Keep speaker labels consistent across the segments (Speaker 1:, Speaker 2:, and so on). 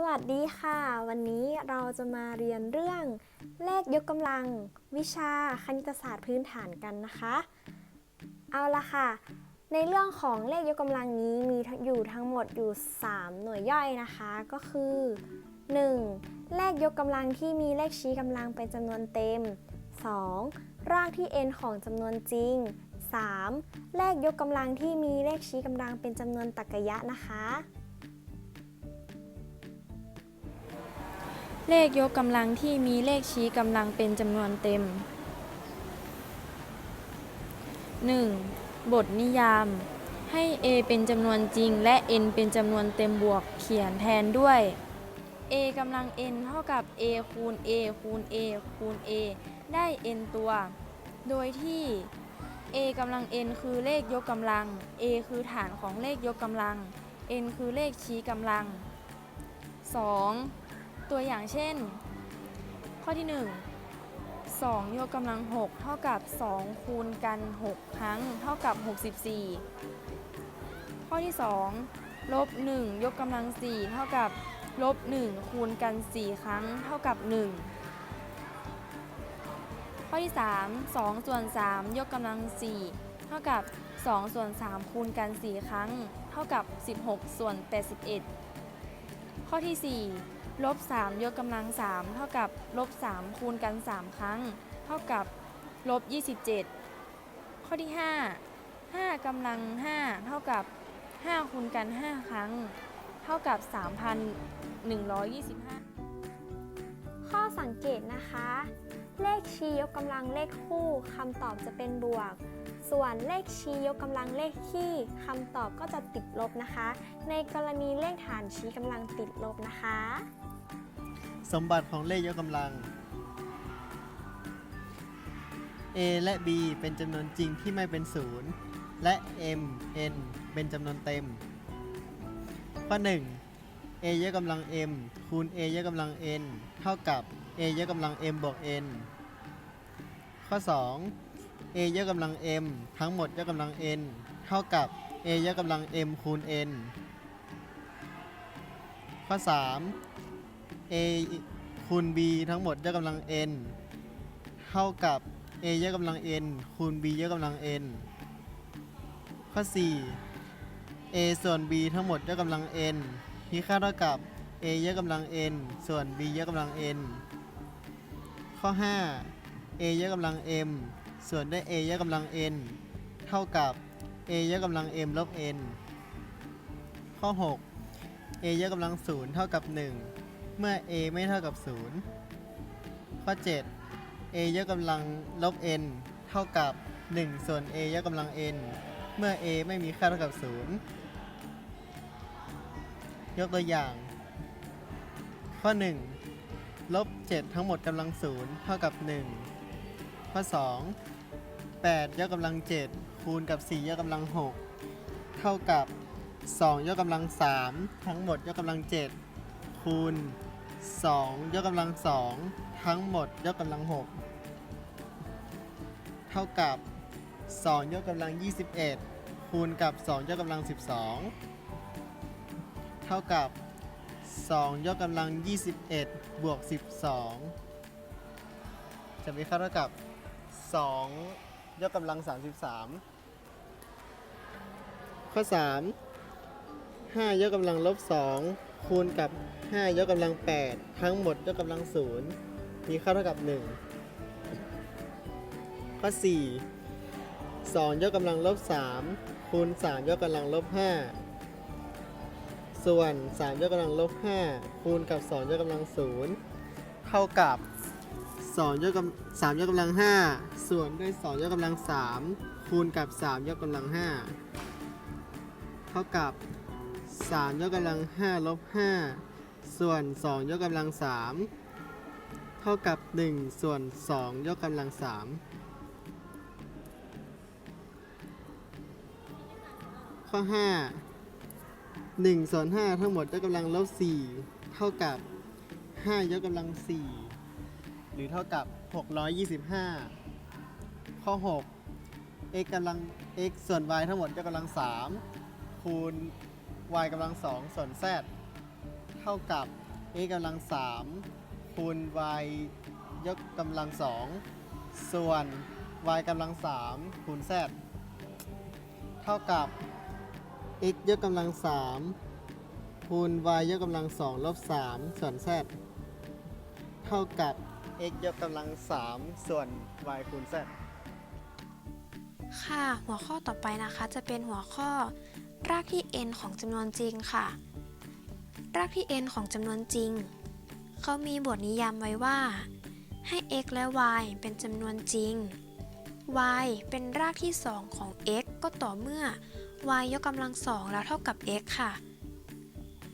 Speaker 1: สวัสดีค่ะ วันนี้เราจะมาเรียนเรื่องเลขยกกำลังวิชาคณิตศาสตร์พื้นฐานกันนะคะ เอาละค่ะ ในเรื่องของเลขยกกำลังนี้มีอยู่ทั้งหมดอยู่ 3 หน่วยย่อยนะคะ ก็คือ 1. เลขยกกำลังที่มีเลขชี้กำลังเป็นจำนวนเต็ม 2. รากที่ n ของจำนวนจริง 3. เลขยกกำลังที่มีเลขชี้กำลังเป็นจำนวนตรรกะยะนะคะ
Speaker 2: เลขยกกำลังที่มีเลขชี้กำลังเป็นจำนวนเต็ม 1. บทนิยาม ให้ a เป็นจำนวนจริง และ n เป็นจำนวนเต็มบวกเขียนแทนด้วย a กำลัง n เท่ากับ a คูณ a คูณ a คูณ a ได้ n ตัว โดยที่ a กำลัง n คือเลขยกกำลัง a คือฐานของเลขยกกำลัง n คือเลขชี้กำลัง 2. ตัวอย่างเช่น ข้อที่ 1 2ยกกำลัง 6 เท่ากับ 2 คูณกัน 6 ครั้ง เท่ากับ 64 ข้อที่ 2 ลบ 1 ยกกำลัง 4 เท่ากับลบ 1 คูณกัน 4 ครั้ง เท่ากับ 1 ข้อที่ 3 2 ส่วน 3 ยกกำลัง 4 เท่ากับ 2 ส่วน 3 คูณกัน 4 ครั้ง เท่ากับ 16 ส่วน 81 ข้อที่ 4 ลบ 3 ยกกำลัง 3 เท่ากับลบ 3 คูณกัน 3 ครั้ง เท่ากับลบ 27 ข้อที่ 5 5กำลัง 5 เท่ากับ 5 คูณกัน 5 ครั้ง เท่ากับ 3,125
Speaker 1: ข้อสังเกตนะคะ เลขชี้ยกกำลังเลขคู่คำตอบจะเป็นบวก ส่วนเลขชี้ยกกำลังเลขคี่คำตอบก็จะติดลบนะคะ ในกรณีเลขฐานชี้กำลังติดลบนะคะ
Speaker 3: สมบัติของเลขยกกำลัง a และ b เป็นจำนวนจริงที่ไม่เป็นศูนย์และ m n เป็นจำนวนเต็ม ข้อ 1 a ยกกำลัง m คูณ a ยกกำลัง n เท่ากับ a ยกกำลัง m บวก n ข้อ 2 a ยกกำลัง m ทั้งหมดยกกำลัง n เท่ากับ a ยกกำลัง m คูณ n ข้อ 3 a คูณ b ทั้งหมดยกกำลัง n เท่ากับ a ยกกำลัง n คูณ b ยกกำลัง n ข้อ 4 a ส่วน b ทั้งหมดยกกำลัง n มีค่าเท่ากับ a ยกกำลัง n ส่วน b ยกกำลัง n ข้อ 5 a ยกกำลัง m ส่วนด้วย a ยกกำลัง n เท่ากับ a ยกกำลัง m ลบ n ข้อ 6 a ยกกำลัง 0 เท่ากับ 1 เมื่อ a ไม่เท่ากับ 0 ข้อ 7 a ยกกำลังลบ n เท่ากับ 1 ส่วน a ยกกำลัง n เมื่อ a ไม่มีค่าเท่ากับ 0 ยกตัวอย่าง ข้อ 1 ลบ 7 ทั้งหมดกำลัง 0 เท่ากับ 1 ข้อ 2 8 ยกกำลัง 7 คูณกับ 4 ยกกำลัง 6 เท่ากับ 2 ยกกำลัง 3 ทั้งหมดยกกำลัง 7 คูณ 2 ยกกำลัง 2 ทั้งหมด ยกกำลัง 6 เท่ากับ 2 ยกกำลัง 21 คูณกับ 2 ยกกำลัง 12 เท่ากับ 2 ยกกำลัง 21 บวก 12 จะมีค่าเท่ากับ 2 ยกกำลัง 33 ข้อ 3 5 ยกกำลังลบ 2 คูณกับ 5 ยกกำลัง 8 ทั้งหมดยกกำลัง 0 มีค่าเท่ากับ 1 ข้อ 4 2 ยกกำลังลบ 3 คูณ 3 ยกกำลังลบ 5 ส่วน 3 ยกกำลังลบ 5 คูณกับ 2 ยกกำลัง 0 เท่ากับ 2 ยกกำ3ยกกำลัง 5 ส่วนด้วย 2 ยกกำลัง 3 คูณกับ 3 ยกกำลัง 5 เท่ากับ 3 ยกกำลัง 5 ลบ 5 ส่วน 2 ยกกำลัง 3 เท่ากับ 1 ส่วน 2 ยกกำลัง 3 ข้อ 5 1 ส่วน 5 ทั้งหมดยกกำลังลบ 4 เท่ากับ 5 ยกกำลัง 4 หรือเท่ากับ 625 ข้อ 6 x กำลัง x ส่วน y ทั้งหมดยกกำลัง 3 คูณ y กำลัง2ส่วน z เท่ากับ a กำลัง3คูณ y ยกกำลัง2ส่วน y กำลัง3คูณ z เท่ากับ x ยกกำลัง3คูณ y ยกกำลัง2ลบ3ส่วน z เท่ากับ x ยกกำลัง3ส่วน y คูณ z
Speaker 4: ค่ะ หัวข้อต่อไปนะคะจะเป็นหัวข้อ รากที่ n ของจำนวนจริงค่ะ รากที่ n ของจำนวนจริง เขามีบทนิยามไว้ว่า ให้ x และ y เป็นจำนวนจริง y เป็นรากที่ 2 ของ x ก็ต่อเมื่อ y ยกกำลังสองแล้วเท่ากับ x ค่ะ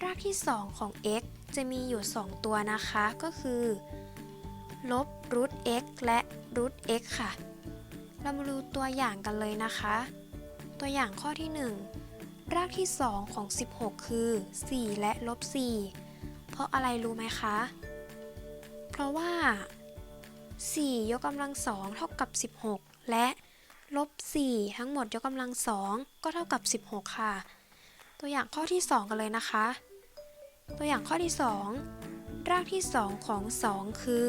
Speaker 4: รากที่ 2 ของ x จะมีอยู่ 2 ตัวนะคะ ก็คือ ลบรูท x และรูท x ค่ะ เรามาดูตัวอย่างกันเลยนะคะ ตัวอย่างข้อที่ 1 รากที่ 2 ของ 16 คือ 4 และลบ 4 เพราะอะไรรู้ไหมคะ เพราะว่า 4 ยกกำลังสองเท่ากับ 16 และลบ 4 ทั้งหมดยกกำลังสองก็เท่ากับ 16 ค่ะ ตัวอย่างข้อที่ 2 กันเลยนะคะ ตัวอย่างข้อที่ 2 รากที่ 2 ของ 2 คือ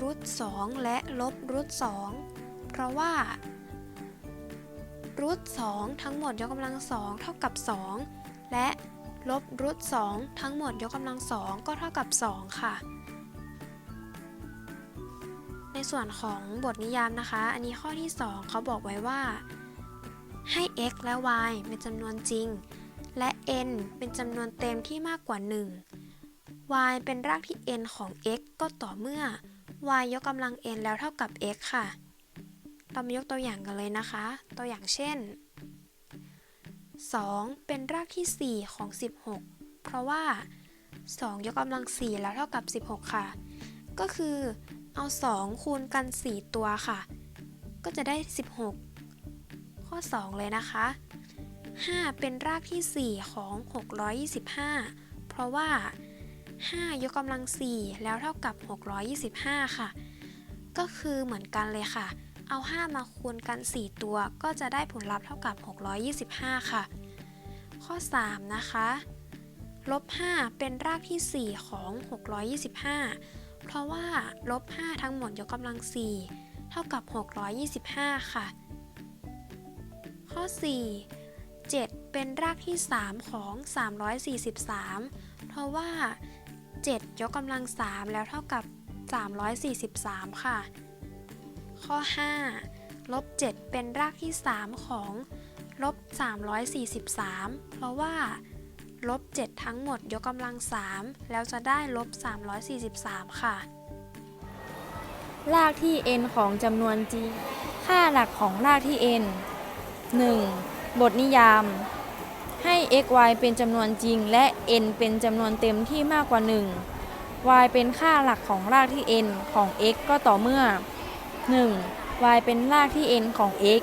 Speaker 4: รูท2และลบรูท2เพราะว่า รูท2ทั้งหมดยกกำลังสองเท่ากับ 2 และลบรูท2ทั้งหมดยกกำลังสองก็เท่ากับ 2 ค่ะ ในส่วนของบทนิยามนะคะ อันนี้ข้อที่ 2 เขาบอกไว้ว่า ให้ x และ y เป็นจำนวนจริง และ n เป็นจำนวนเต็มที่มากกว่า 1 y เป็นรากที่ n ของ x ก็ต่อเมื่อ y ยกกำลัง n แล้วเท่ากับ x ค่ะ เรามายกตัวอย่างกันเลยนะคะ ตัวอย่างเช่น 2 เป็นรากที่ 4 ของ 16 เพราะว่า 2 ยกกำลัง 4 แล้วเท่ากับ 16 ค่ะ ก็คือเอา 2 คูณกัน 4 ตัวค่ะ ก็จะได้ 16 ข้อ 2 เลยนะคะ 5 เป็นรากที่ 4 ของ 625 เพราะว่า 5 ยกกำลัง 4 แล้วเท่ากับ 625 ค่ะ ก็คือเหมือนกันเลยค่ะ เอา 5 มาคูณกัน 4 ตัว ก็จะได้ผลลัพธ์เท่ากับ 625 ค่ะ ข้อ 3 นะคะลบ 5 เป็นรากที่ 4 ของ 625 เพราะว่าลบ 5 ทั้งหมดยกกำลัง 4 เท่ากับ 625 ค่ะ ข้อ 4 7 เป็นรากที่ 3 ของ 343 เพราะว่า 7 ยกกำลัง 3 แล้วเท่ากับ 343 ค่ะ ข้อ 5 ลบ 7 เป็นรากที่ 3 ของลบ 343 เพราะว่าลบ 7 ทั้งหมดยกกำลัง 3 แล้วจะได้ลบ 343 ค่ะ
Speaker 2: รากที่ n ของจำนวนจริง ค่าหลักของรากที่ n 1. บทนิยาม ให้ x y เป็นจำนวนจริง และ n เป็นจำนวนเต็มที่มากกว่า 1 y เป็นค่าหลักของรากที่ n ของ x ก็ต่อเมื่อ 1. y เป็นรากที่ n ของ x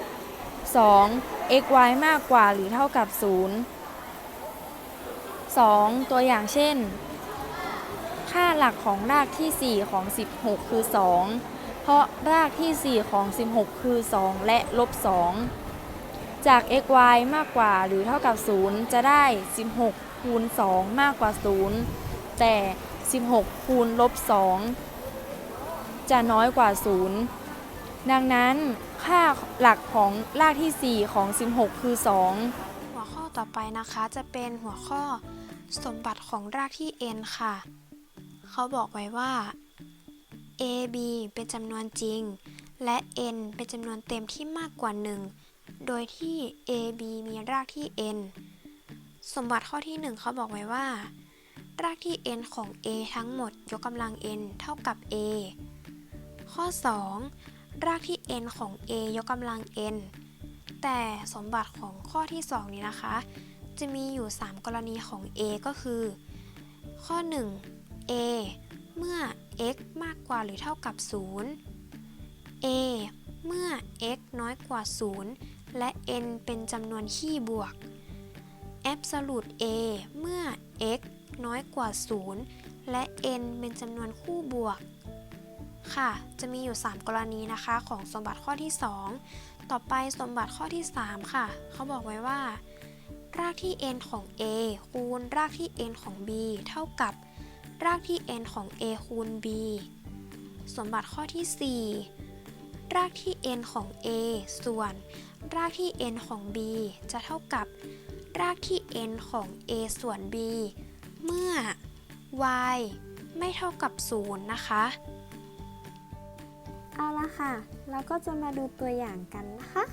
Speaker 2: 2. x y มากกว่าหรือเท่ากับ 0 2. ตัวอย่างเช่น ค่าหลักของรากที่ 4 ของ 16 คือ 2 เพราะรากที่ 4 ของ 16 คือ 2 และลบ 2 จาก x y มากกว่าหรือเท่ากับ 0 จะได้ 16 คูณ 2 มากกว่า 0 แต่ 16 คูณลบ 2 จะน้อยกว่า 0 ดังนั้นค่าหลักของรากที่ 4 ของ 16 คือ 2
Speaker 4: หัวข้อต่อไปนะคะจะเป็นหัวข้อสมบัติของรากที่ n ค่ะ เขาบอกไว้ว่า a b เป็นจำนวนจริง และ n เป็นจำนวนเต็มที่มากกว่า 1 โดยที่ a b มีรากที่ n สมบัติข้อที่ 1 เขาบอกไว้ว่า รากที่ n ของ a ทั้งหมดยกกำลัง n เท่ากับ a ข้อ 2 รากที่ n ของ a ยกกำลัง n แต่สมบัติของข้อที่ 2 นี้นะคะ จะมีอยู่ 3 กรณีของ a ก็คือ ข้อ 1 a เมื่อ x มากกว่าหรือเท่ากับ 0 a เมื่อ x น้อยกว่า 0 และ n เป็นจำนวนคี่บวก absolute a เมื่อ x น้อยกว่า 0 และ n เป็นจำนวนคู่บวก ค่ะ จะมีอยู่ 3 กรณีนะคะของสมบัติข้อที่ 2 ต่อไปสมบัติข้อที่ 3 ค่ะ เขาบอกไว้ว่า รากที่ n ของ a คูณรากที่ n ของ b เท่ากับ รากที่ n ของ a คูณ b สมบัติข้อที่ 4 รากที่ n ของ a ส่วน รากที่ n ของ b จะเท่ากับ รากที่ n ของ a ส่วน b เมื่อ y ไม่เท่ากับ 0 นะคะ
Speaker 1: เอาละ ค่ะ เราก็จะมาดูตัวอย่างกันนะคะ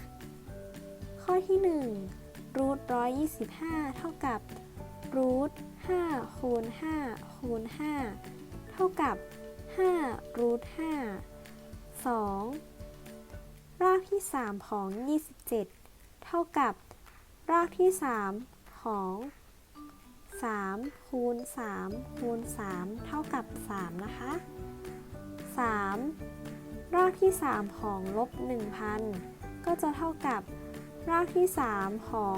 Speaker 1: ข้อที่1รูท125เท่ากับรูท5คูณ5คูณ5เท่ากับ5รูท5 2รากที่ 3 ของ 27 เท่ากับ รากที่ 3 ของ3คูณ3คูณ3เท่ากับ 3 นะคะ 3 รากที่ 3 ของลบ1,000 ก็จะเท่ากับ รากที่ 3 ของ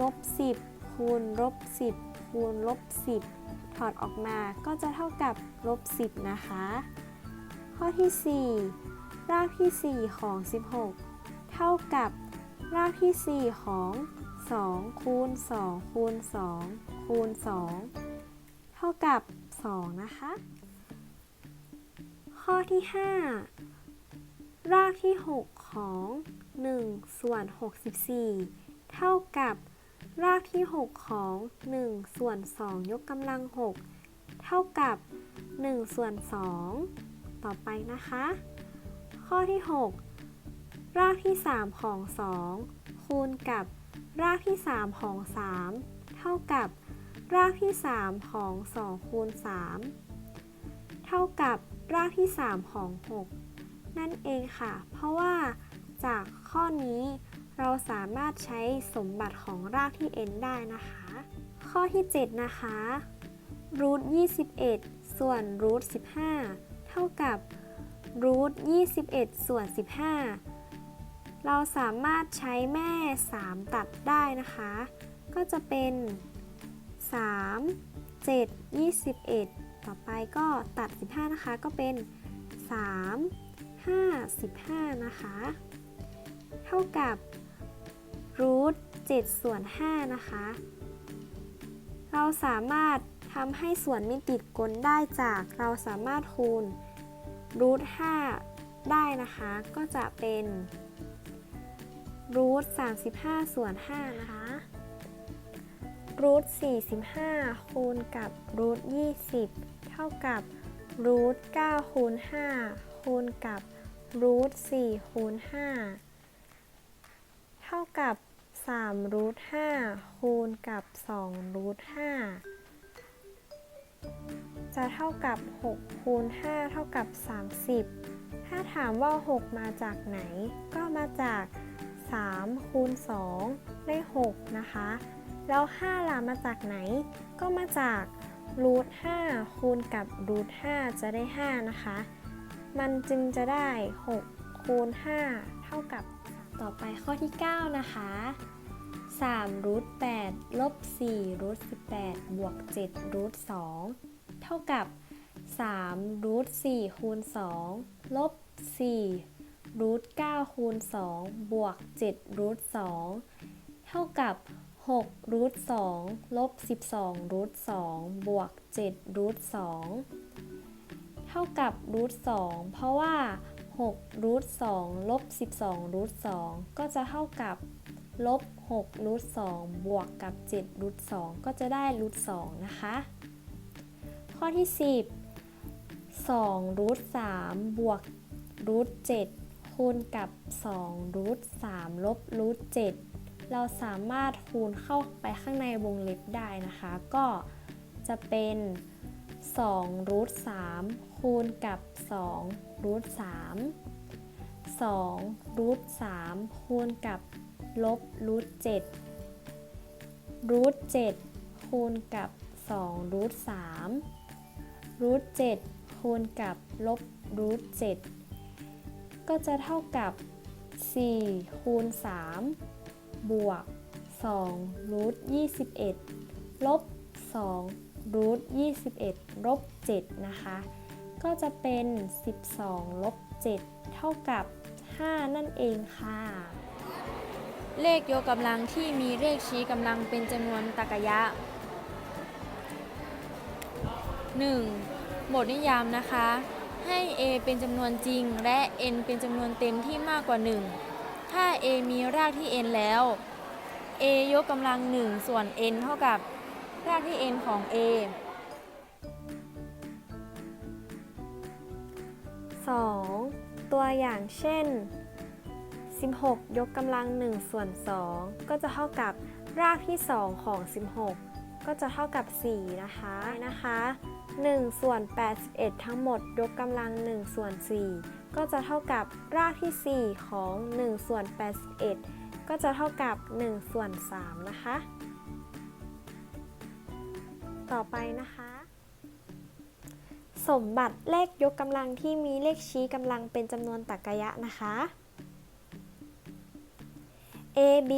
Speaker 1: ลบ10คูณลบ10คูณลบ10 ถอดออกมาก็จะเท่ากับลบ10 นะคะ ข้อที่ 4 รากที่ 4 ของ 16 เท่ากับ รากที่ 4 ของ 2 คูณ 2 คูณ 2 คูณ 2 เท่ากับ 2 นะคะ ข้อที่ 5 รากที่ 6 ของ 1 ส่วน 64 เท่ากับ รากที่ 6 ของ 1 ส่วน 2 ยกกำลัง 6 เท่ากับ 1 ส่วน 2 ต่อไปนะคะ ข้อที่ 6 รากที่ 3 ของ 2 คูณกับ รากที่ 3 ของ 3 เท่ากับ รากที่ 3 ของ 2 คูณ 3 เท่ากับ รากที่ 3 ของ 6 นั่นเองค่ะ เพราะว่าจากข้อนี้เราสามารถใช้สมบัติของรากที่ n ได้นะคะ ข้อที่ 7 นะคะรูท21 ส่วนรูท15 เท่ากับรูท21 ส่วน 15 เราสามารถใช้แม่ 3 ตัดได้นะคะ ก็จะเป็น 3 7 21 ต่อไปก็ตัด 15 นะคะ ก็เป็น 3 55 นะคะ เท่ากับรูท7ส่วน5นะคะ เราสามารถทำให้ส่วนไม่ติดกลได้จากเราสามารถคูณรูท5ได้นะคะ ก็จะเป็นรูท35 ส่วน 5 นะคะรูท45 คูณกับรูท20 เท่ากับรูท9คูณ5 คูณกับรูท4คูณ5เท่ากับ3รูท5คูณกับ2รูท5จะเท่ากับ6คูณ5เท่ากับ 30 ถ้าถามว่า 6 มาจากไหน ก็มาจาก3คูณ2ได้ 6 นะคะ แล้ว 5 ล่ะมาจากไหน ก็มาจากรูท5คูณกับรูท5จะได้ 5 นะคะ มันจึงจะได้ 6 คูณ 5 เท่ากับต่อไปข้อที่ 9 นะคะ3รูท8ลบ4รูท18บวก7รูท2เท่ากับ3รูท4คูณ2ลบ4รูท9คูณ2บวก7รูท2เท่ากับ6รูท2ลบ12รูท2บวก7รูท2 เท่ากับรูท2เพราะว่า6รูท2ลบ12รูท2ก็จะเท่ากับลบ6รูท2บวกกับ7รูท2ก็จะได้รูท2นะคะ ข้อที่ 10 2รูท3บวกรูท7คูณกับ2รูท3ลบรูท7เราสามารถคูณเข้าไปข้างในวงเล็บได้นะคะ ก็จะเป็น 2รูท3คูณกับ2รูท3 2รูท3คูณกับลบรูท7รูท7คูณกับ2รูท3รูท7คูณกับลบรูท7ก็จะเท่ากับ 4 คูณ 3 บวก2รูท21ลบ2 รูท21ลบ7นะคะ ก็จะเป็น 12ลบ7เท่ากับ 5 นั่นเองค่ะ
Speaker 2: เลขยกกำลังที่มีเลขชี้กำลังเป็นจำนวนตรรกะยะ 1. บทนิยามนะคะ ให้ a เป็นจำนวนจริง และ n เป็นจำนวนเต็มที่มากกว่า 1 ถ้า a มีรากที่ n แล้ว a ยกกำลัง 1 ส่วน n เท่ากับ รากที่ n ของ a
Speaker 1: 2. ตัวอย่างเช่น 16 ยกกำลัง 1 ส่วน 2 ก็จะเท่ากับรากที่ 2 ของ 16 ก็จะเท่ากับ 4 นะคะนะคะ 1 ส่วน 81 ทั้งหมด ยกกำลัง 1 ส่วน 4 ก็จะเท่ากับรากที่ 4 ของ 1 ส่วน 81 ก็จะเท่ากับ 1 ส่วน 3 นะคะ ต่อไปนะคะ สมบัติเลขยกกำลังที่มีเลขชี้กำลังเป็นจำนวนตรรกะนะคะ a b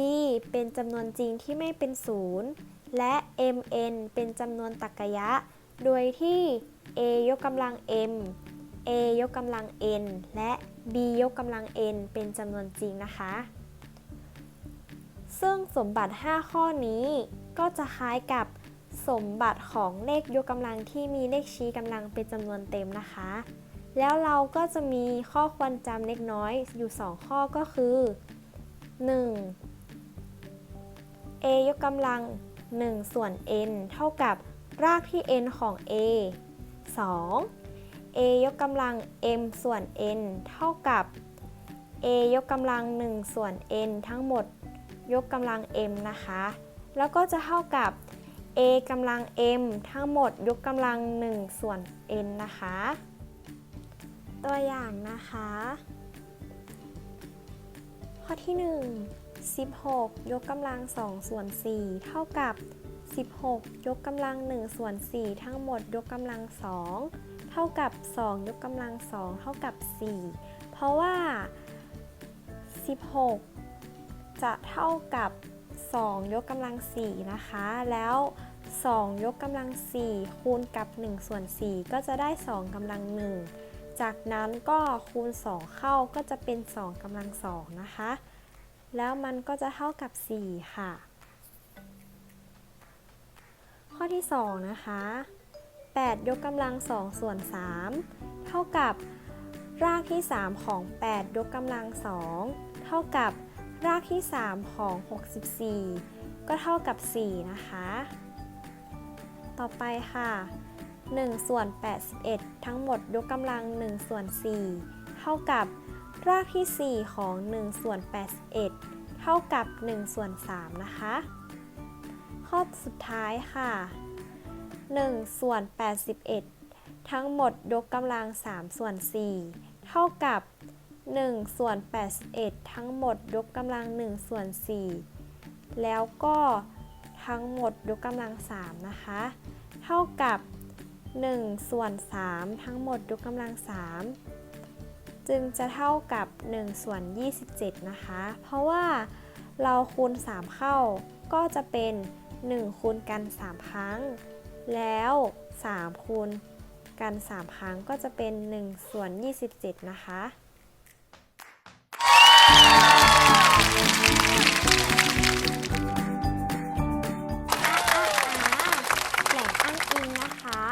Speaker 1: เป็นจำนวนจริงที่ไม่เป็นศูนย์และ m n เป็นจำนวนตรรกะ โดยที่ a ยกกำลัง m a ยกกำลัง n และ b ยกกำลัง n เป็นจำนวนจริงนะคะ ซึ่งสมบัติ 5 ข้อนี้ก็จะคล้ายกับ สมบัติของเลขยกกำลังที่มีเลขชี้กำลังเป็นจำนวนเต็มนะคะ แล้วเราก็จะมีข้อควรจำเล็กน้อยอยู่ 2 ข้อก็คือ 1. a ยกกำลัง 1 ส่วน n เท่ากับรากที่ n ของ a 2. a ยกกำลัง m ส่วน n เท่ากับ a ยกกำลัง 1 ส่วน n ทั้งหมด ยกกำลัง m นะคะ แล้วก็จะเท่ากับ a กำลัง m ทั้งหมดยกกำลัง 1 ส่วน n นะคะ ตัวอย่างนะคะ ข้อที่ 1 16 ยกกำลัง 2 ส่วน 4 เท่ากับ 16 ยกกำลัง 1 ส่วน 4 ทั้งหมดยกกำลัง 2 เท่ากับ 2 ยกกำลัง 2 เท่ากับ 4 เพราะว่า 16 จะเท่ากับ 2 ยกกำลัง 4 นะคะ แล้ว 2 ยกกำลัง 4 คูณกับ 1 ส่วน 4 ก็จะได้ 2กำลัง 1 จากนั้นก็คูณ 2 เข้าก็จะเป็น 2กำลัง 2 นะคะ แล้วมันก็จะเท่ากับ 4 ค่ะ ข้อที่ 2 นะคะ 8 ยกกำลัง 2 ส่วน 3 เท่ากับรากที่ 3 ของ 8 ยกกำลัง 2 เท่ากับ รากที่ 3 ของ 64 ก็เท่ากับ 4 นะคะ ต่อไปค่ะ 1 ส่วน 81 ทั้งหมดยกกำลัง 1 ส่วน 4 เท่ากับรากที่ 4 ของ 1 ส่วน 81 เท่ากับ 1 ส่วน 3 นะคะ ข้อสุดท้ายค่ะ 1 ส่วน 81 ทั้งหมดยกกำลัง 3 ส่วน 4 เท่ากับ 1 ส่วน 81 ทั้งหมดยกกำลัง 1 ส่วน 4 แล้วก็ทั้งหมดยกกำลัง 3 นะคะ เท่ากับ 1 ส่วน 3 ทั้งหมดยกกำลัง 3 จึงจะเท่ากับ 1 ส่วน 27 นะคะ เพราะว่าเราคูณ 3 เข้าก็จะเป็น 1 คูณกัน 3 ครั้ง แล้ว 3 คูณกัน 3 ครั้งก็จะเป็น 1 ส่วน 27 นะคะ แหล่งอ้างอิงนะคะ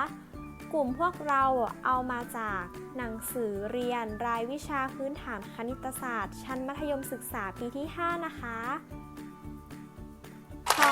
Speaker 1: กลุ่มพวกเราเอามาจากหนังสือเรียนรายวิชาพื้นฐานคณิตศาสตร์ ชั้นมัธยมศึกษาปีที่ 5 นะคะ ต่อ